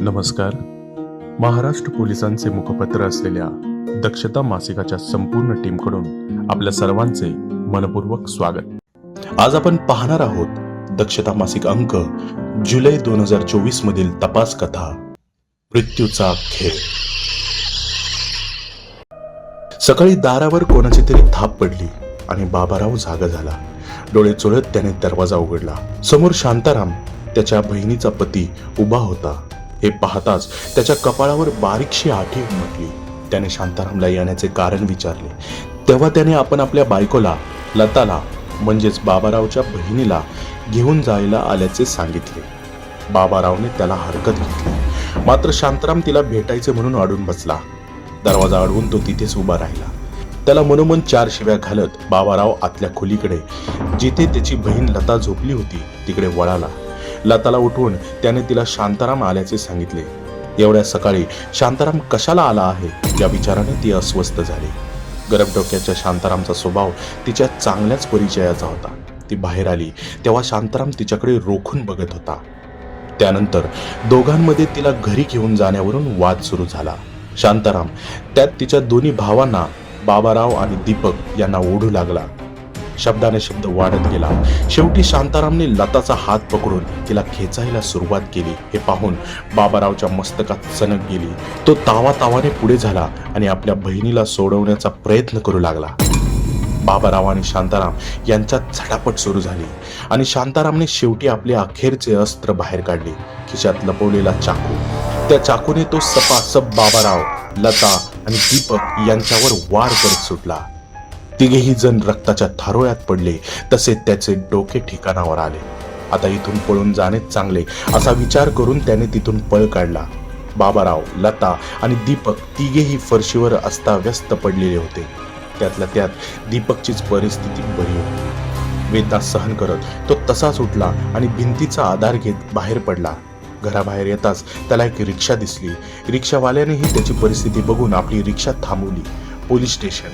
नमस्कार. महाराष्ट्र पोलिसांचे मुखपत्र असलेल्या दक्षता मासिकाच्या संपूर्ण टीमकडून आपल्या सर्वांचे मनपूर्वक स्वागत. आज आपण पाहणार आहोत दक्षता मासिक अंक जुलै दोन हजार चोवीस मधील तपास कथा मृत्यूचा खेळ. सकाळी दारावर कोणाची तरी थाप पडली आणि बाबाराव जागा झाला. डोळे चोळत त्याने दरवाजा उघडला. समोर शांताराम त्याच्या बहिणीचा पती उभा होता. हे पाहताच त्याच्या कपाळावर बारीकशी आठी उमटली. त्याने शांतारामला येण्याचे कारण विचारले. तेव्हा त्याने आपण आपल्या बायकोला लताला म्हणजेच बाबारावच्या बहिणीला घेऊन जायला आल्याचे सांगितले. बाबारावने त्याला हरकत घेतली. मात्र शांताराम तिला भेटायचे म्हणून अडून बसला. दरवाजा अडवून तो तिथेच उभा राहिला. त्याला मनोमन चार शिव्या घालत बाबाराव आतल्या खोलीकडे जिथे त्याची बहीण लता झोपली होती तिकडे वळाला. लताला उठवून त्याने तिला शांताराम आल्याचे सांगितले. एवढ्या सकाळी शांताराम कशाला आला आहे? या विचाराने ती अस्वस्थ झाली. गरम डोक्याच्या शांतारामचा स्वभाव तिच्या चांगल्याच परिचयाचा होता. ती बाहेर आली तेव्हा शांताराम तिच्याकडे रोखून बघत होता. त्यानंतर दोघांमध्ये तिला घरी घेऊन जाण्यावरून वाद सुरू झाला. शांताराम त्यात तिच्या दोन्ही भावांना बाबाराव आणि दीपक यांना ओढू लागला. शब्दाने शब्द वाढत गेला. शेवटी शांतारामने लताचा हात पकडून तिला खेचायला सुरुवात केली. हे पाहून बाबारावच्या मस्तकात सनक गेली. तो तावा तावाने पुढे झाला आणि आपल्या बहिणीला सोडवण्याचा प्रयत्न करू लागला. बाबाराव आणि शांताराम यांच्यात झटापट सुरू झाली आणि शांतारामने शेवटी आपले अखेरचे अस्त्र बाहेर काढले. खिशात लपवलेला चाकू. त्या चाकूने तो सपासप बाबाराव लता आणि दीपक यांच्यावर वार करत सुटला. तिघेही जण रक्ताच्या थारोळ्यात पडले. तसे त्याचे डोके ठिकाणावर आले. आता इथून पळून जाणेच चांगले असा विचार करून त्याने तिथून पळ काढला. बाबाराव लता आणि दीपक तिघेही फरशीवर अस्ताव्यस्त पडलेले होते. त्यातल्या त्यात दीपकचीच परिस्थिती बरी होती. वेदना सहन करत तो तसाच उठला आणि भिंतीचा आधार घेत बाहेर पडला. घराबाहेर येताच त्याला एक रिक्षा दिसली. रिक्षावाल्यानेही त्याची परिस्थिती बघून आपली रिक्षा थांबवली. Police station.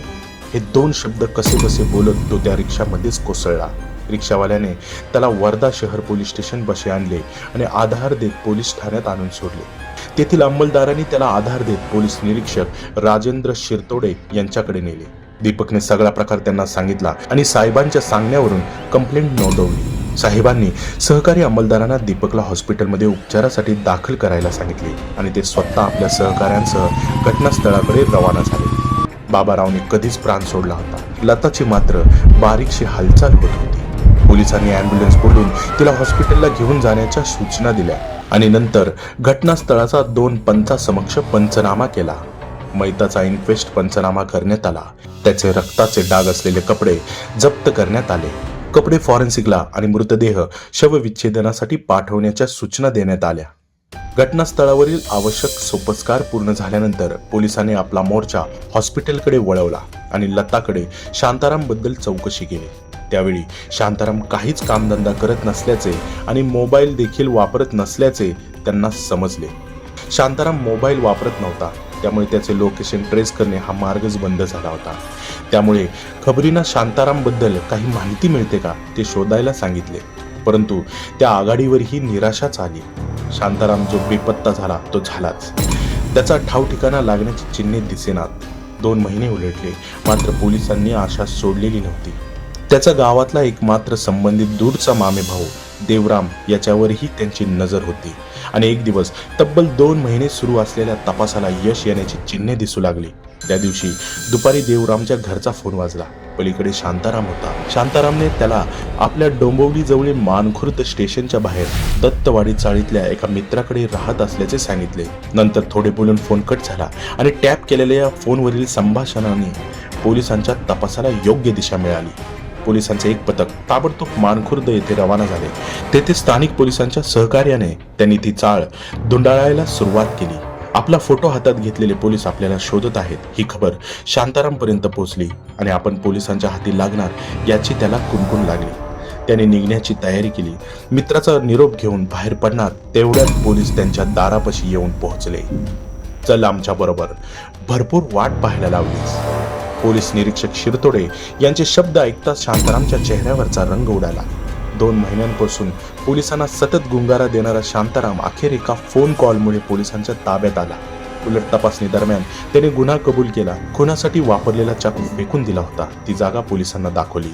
हे दोन शब्द कसे कसे बोलत तो त्या रिक्षामध्येच कोसळला. रिक्षावाल्याने त्याला वर्धा शहर पोलीस स्टेशन बसे आणले आणि आधार देत पोलीस ठाण्यात आणून सोडले. तेथील अंमलदारांनी त्याला आधार देत पोलीस निरीक्षक राजेंद्र शिरतोडे यांच्याकडे नेले. दीपकने सगळा प्रकार त्यांना सांगितला आणि साहेबांच्या सांगण्यावरून कंप्लेंट नोंदवली. साहेबांनी सहकारी अंमलदारांना दीपकला हॉस्पिटलमध्ये उपचारासाठी दाखल करायला सांगितले आणि ते स्वतः आपल्या सहकाऱ्यांसह घटनास्थळाकडे रवाना झाले. बाबारावने कधीच प्राण सोडला होता. लताची मात्र बारीकशी हालचाल होत होती. पोलिसांनी अँब्युलन्स बोलून तिला हॉस्पिटलला घेऊन जाण्याच्या सूचना दिल्या आणि नंतर घटनास्थळाचा दोन पंचासमक्ष पंचनामा केला. मैताचा इन्क्वेस्ट पंचनामा करण्यात आला. त्याचे रक्ताचे डाग असलेले कपडे जप्त करण्यात आले. कपडे फॉरेन्सिकला आणि मृतदेह शवविच्छेदनासाठी पाठवण्याच्या सूचना देण्यात आल्या. घटनास्थळावरील आवश्यक सोपस्कार पूर्ण झाल्यानंतर पोलिसांनी आपला मोर्चा हॉस्पिटलकडे वळवला आणि लताकडे शांतारामबद्दल चौकशी केली. त्यावेळी शांताराम काहीच कामधंदा करत नसल्याचे आणि मोबाईल देखील वापरत नसल्याचे त्यांना समजले. शांताराम मोबाईल वापरत नव्हता. त्यामुळे त्याचे लोकेशन ट्रेस करणे हा मार्गच बंद झाला होता. त्यामुळे खबरीना शांतारामबद्दल काही माहिती मिळते का ते शोधायला सांगितले. परंतु त्या आघाडीवरही निराशाच आली. शांताराम जो बेपत्ता झाला तो झालाच. त्याचा ठाव ठिकाणा लागण्याची चिन्हे दिसेनात. दोन महिने उलटले मात्र पोलिसांनी आशा सोडलेली नव्हती. त्याचा गावातला एकमात्र संबंधित दूरचा मामे भाऊ देवराम याच्यावरही त्यांची नजर होती. आणि एक दिवस तब्बल दोन महिने सुरू असलेल्या तपासाला यश येण्याची चिन्हे दिसू लागली. त्या दिवशी दुपारी देवरामच्या घरचा फोन वाजला. पलीकडे शांताराम होता. शांतारामने त्याला आपल्या डोंबिवली जवळील मानखुर्द स्टेशनच्या बाहेर दत्तवाडी चाळीतल्या एका मित्राकडे राहत असल्याचे सांगितले. नंतर थोडे बोलून फोन कट झाला आणि टॅप केलेल्या या फोनवरील संभाषणाने पोलिसांच्या तपासाला योग्य दिशा मिळाली. पोलिसांचे एक पथक ताबडतोब मानखुर्द येथे रवाना झाले. तेथे स्थानिक पोलिसांच्या सहकार्याने त्यांनी ती चाळ धुंडाळायला सुरुवात केली. आपला फोटो हातात घेतलेले पोलीस आपल्याला शोधत आहेत. ही खबर शांतारामपर्यंत पोहोचली आणि आपण पोलिसांच्या हाती लागणार याची त्याला कुणकुण लागली. त्याने निघण्याची तयारी केली. मित्राचा निरोप घेऊन बाहेर पडणार तेवढ्यात पोलीस त्यांच्या दारापाशी येऊन पोहोचले. चल आमच्या बरोबर. भरपूर वाट पाहायला लावलीस. पोलीस निरीक्षक शिरतोडे यांचे शब्द ऐकताच शांतारामच्या चेहऱ्यावरचा रंग उडाला. दोन महिन्यांपासून पोलिसांना सतत गुंगारा देणारा शांताराम अखेर एका फोन कॉलमुळे पोलिसांच्या ताब्यात आला. उलट तपासणी दरम्यान त्याने गुन्हा कबूल केला. खुनासाठी वापरलेला चाकू फेकून दिला होता. ती जागा पोलिसांना दाखवली.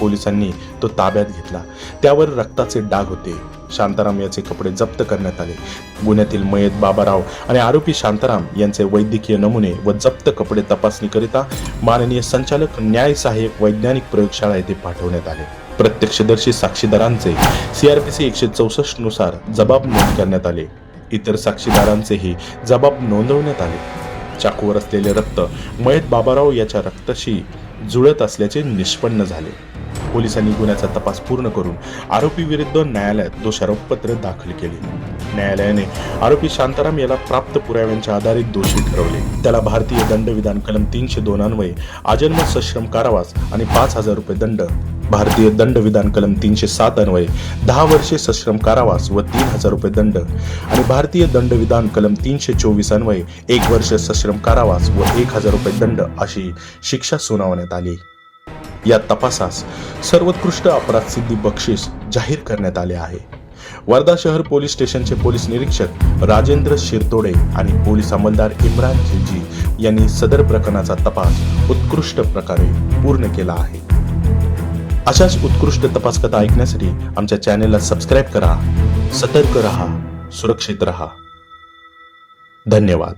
पोलिसांनी तो ताब्यात घेतला. त्यावर रक्ताचे डाग होते. शांताराम याचे कपडे जप्त करण्यात आले. गुन्ह्यातील मयत बाबाराव आणि आरोपी शांताराम यांचे वैद्यकीय नमुने व जप्त कपडे तपासणीकरिता माननीय संचालक न्याय सहाय्यक वैज्ञानिक प्रयोगशाळा येथे पाठवण्यात आले. प्रत्यक्षदर्शी साक्षीदारांचे सीआरपीसी एकशे चौसष्टनुसार जबाब नोंद करण्यात आले. इतर साक्षीदारांचेही जबाब नोंदवण्यात आले. चाकूवर असलेले रक्त मयत बाबाराव याच्या रक्ताशी जुळत असल्याचे निष्पन्न झाले. पोलिसांनी गुन्ह्याचा तपास पूर्ण करून आरोपी विरुद्ध न्यायालयात दोषारोपपत्र दाखल केले. न्यायालयाने आरोपी शांताराम याला प्राप्त पुराव्यांच्या आधारे दोषी ठरवले. त्याला भारतीय दंडविधान कलम तीनशे दोन अन्वये आजन्म सश्रम कारावास आणि पाच हजार रुपये दंड भारतीय दंडविधान कलम तीनशे सात अन्वये दहा वर्षे सश्रम कारावास व तीन हजार रुपये दंड आणि भारतीय दंडविधान कलम तीनशे चोवीस अन्वये एक वर्ष सश्रम कारावास व एक हजार रुपये दंड अशी शिक्षा सुनावण्यात आली. या तपासास सर्वोत्कृष्ट अपराध सिद्धी बक्षीस जाहीर करण्यात आले आहे. वर्धा शहर पोलीस स्टेशनचे पोलीस निरीक्षक राजेंद्र शिरतोडे आणि पोलीस अंमलदार इम्रान खिलजी यांनी सदर प्रकरणाचा तपास उत्कृष्ट प्रकारे पूर्ण केला आहे. अशाच उत्कृष्ट तपास कथा ऐकण्यासाठी आमच्या चॅनेलला सबस्क्राईब करा सतर्क रहा सुरक्षित रहा. धन्यवाद.